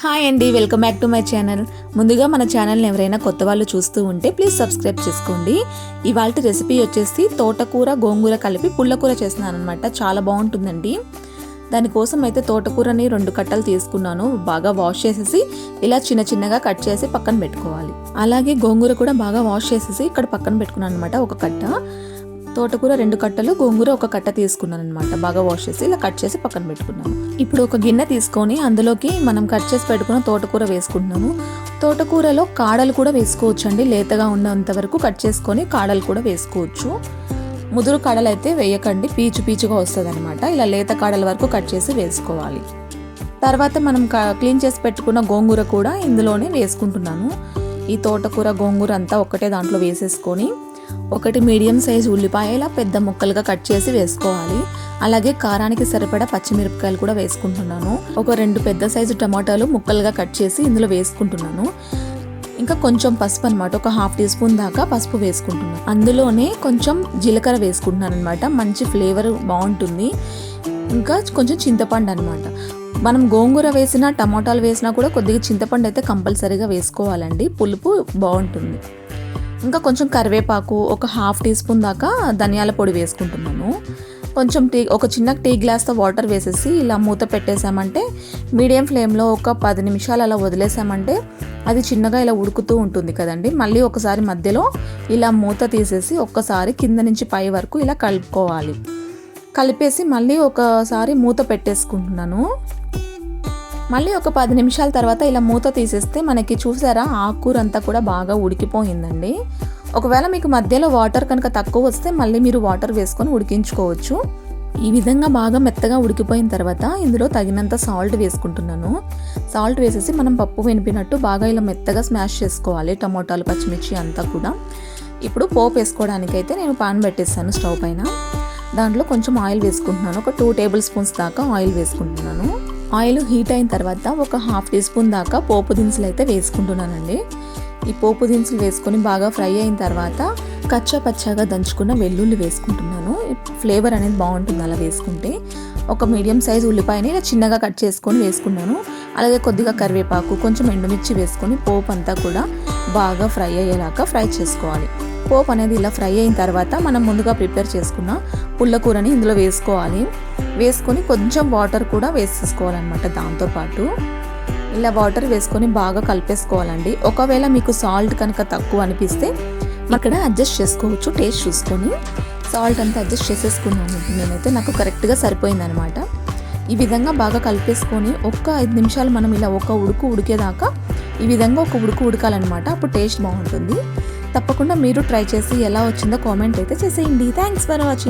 Hi అండి welcome back to my channel ముందుగా మన ఛానల్ని ఎవరైనా కొత్త వాళ్ళు చూస్తూ ఉంటే ప్లీజ్ సబ్స్క్రైబ్ చేసుకోండి. ఇవాళ రెసిపీ వచ్చేసి తోటకూర గోంగూర కలిపి పుల్లకూర చేస్తున్నాను అనమాట చాలా బాగుంటుందండి. దానికోసం అయితే తోటకూరని రెండు కట్టలు తీసుకున్నాను. బాగా వాష్ చేసేసి ఇలా చిన్న చిన్నగా కట్ చేసి పక్కన పెట్టుకోవాలి. అలాగే గోంగూర కూడా బాగా వాష్ చేసేసి ఇక్కడ పక్కన పెట్టుకున్నాను అనమాట ఒక కట్ట. తోటకూర రెండు కట్టలు గోంగూర ఒక కట్ట తీసుకున్నాను అనమాట బాగా వాష్ చేసి ఇలా కట్ చేసి పక్కన పెట్టుకున్నాను. ఇప్పుడు ఒక గిన్నె తీసుకొని అందులోకి మనం కట్ చేసి పెట్టుకున్న తోటకూర వేసుకుంటున్నాము. తోటకూరలో కాడలు కూడా వేసుకోవచ్చు అండి లేతగా ఉన్నంత వరకు కట్ చేసుకొని కాడలు కూడా వేసుకోవచ్చు. ముదురు కాడలు అయితే వేయకండి. పీచు పీచుగా వస్తుంది అనమాట ఇలా లేత కాడల వరకు కట్ చేసి వేసుకోవాలి. తర్వాత మనం క్లీన్ చేసి పెట్టుకున్న గోంగూర కూడా ఇందులోనే వేసుకుంటున్నాను. ఈ తోటకూర గోంగూర అంతా ఒకటే దాంట్లో వేసేసుకొని ఒకటి మీడియం సైజ్ ఉల్లిపాయ ఇలా పెద్ద ముక్కలుగా కట్ చేసి వేసుకోవాలి. అలాగే కారానికి సరిపడా పచ్చిమిరపకాయలు కూడా వేసుకుంటున్నాను. ఒక రెండు పెద్ద సైజు టమాటాలు ముక్కలుగా కట్ చేసి ఇందులో వేసుకుంటున్నాను. ఇంకా కొంచెం పసుపు అనమాట ఒక హాఫ్ టీ స్పూన్ దాకా పసుపు వేసుకుంటున్నాను. అందులోనే కొంచెం జీలకర్ర వేసుకుంటున్నాను అనమాట మంచి ఫ్లేవర్ బాగుంటుంది. ఇంకా కొంచెం చింతపండు అనమాట మనం గోంగూర వేసినా టమాటాలు వేసినా కూడా కొద్దిగా చింతపండు అయితే కంపల్సరీగా వేసుకోవాలండి. పులుపు బాగుంటుంది. ఇంకా కొంచెం కరివేపాకు ఒక హాఫ్ టీ స్పూన్ దాకా ధనియాల పొడి వేసుకుంటున్నాను. కొంచెం టీ ఒక చిన్న టీ గ్లాస్తో వాటర్ వేసేసి ఇలా మూత పెట్టేసామంటే మీడియం ఫ్లేమ్లో ఒక పది నిమిషాలు అలా వదిలేసామంటే అది చిన్నగా ఇలా ఉడుకుతూ ఉంటుంది కదండి. మళ్ళీ ఒకసారి మధ్యలో ఇలా మూత తీసేసి ఒక్కసారి కింద నుంచి పై వరకు ఇలా కలుపుకోవాలి. కలిపేసి మళ్ళీ ఒకసారి మూత పెట్టేసుకుంటున్నాను. మళ్ళీ ఒక పది నిమిషాల తర్వాత ఇలా మూత తీసేస్తే మనకి చూసారా ఆకుకూర అంతా కూడా బాగా ఉడికిపోయిందండి. ఒకవేళ మీకు మధ్యలో వాటర్ కనుక తక్కువ వస్తే మళ్ళీ మీరు వాటర్ వేసుకొని ఉడికించుకోవచ్చు. ఈ విధంగా బాగా మెత్తగా ఉడికిపోయిన తర్వాత ఇందులో తగినంత సాల్ట్ వేసుకుంటున్నాను. సాల్ట్ వేసేసి మనం పప్పు వెనిపినట్టు బాగా ఇలా మెత్తగా స్మాష్ చేసుకోవాలి టమోటాలు పచ్చిమిర్చి అంతా కూడా. ఇప్పుడు పోపు వేసుకోవడానికైతే నేను పాన్ పెట్టేస్తాను స్టవ్ పైన. దాంట్లో కొంచెం ఆయిల్ వేసుకుంటున్నాను. ఒక టూ టేబుల్ స్పూన్స్ దాకా ఆయిల్ వేసుకుంటున్నాను. ఆయిల్ హీట్ అయిన తర్వాత ఒక హాఫ్ టీ స్పూన్ దాకా పోపు దినుసులు అయితే వేసుకుంటున్నానండి. ఈ పోపు దినుసులు వేసుకొని బాగా ఫ్రై అయిన తర్వాత కచ్చా పచ్చాగా దంచుకున్న వెల్లుల్లి వేసుకుంటున్నాను. ఫ్లేవర్ అనేది బాగుంటుంది అలా వేసుకుంటే. ఒక మీడియం సైజ్ ఉల్లిపాయని ఇలా చిన్నగా కట్ చేసుకొని వేసుకున్నాను. అలాగే కొద్దిగా కరివేపాకు కొంచెం ఎండుమిర్చి వేసుకొని పోపు అంతా కూడా బాగా ఫ్రై అయ్యేలాగా ఫ్రై చేసుకోవాలి. పోపు అనేది ఇలా ఫ్రై అయిన తర్వాత మనం ముందుగా ప్రిపేర్ చేసుకున్న పుల్లకూరని ఇందులో వేసుకోవాలి. వేసుకొని కొంచెం వాటర్ కూడా వేసేసుకోవాలన్నమాట దాంతోపాటు ఇలా వాటర్ వేసుకొని బాగా కలిపేసుకోవాలండి. ఒకవేళ మీకు సాల్ట్ కనుక తక్కువ అనిపిస్తే ఇక్కడ అడ్జస్ట్ చేసుకోవచ్చు టేస్ట్ చూసుకొని. సాల్ట్ అంతా అడ్జస్ట్ చేసేసుకున్నాను. నేనైతే నాకు కరెక్ట్గా సరిపోయిందనమాట ఈ విధంగా బాగా కలిపేసుకొని ఒక్క ఐదు నిమిషాలు మనం ఇలా ఒక ఉడుకు ఉడికేదాకా ఈ విధంగా ఒక ఉడుకు ఉడకాలన్నమాట. అప్పుడు టేస్ట్ బాగుంటుంది. తప్పకుండా మీరు ట్రై చేసి ఎలా వచ్చిందో కామెంట్ అయితే చేసేయండి. Thanks for watching.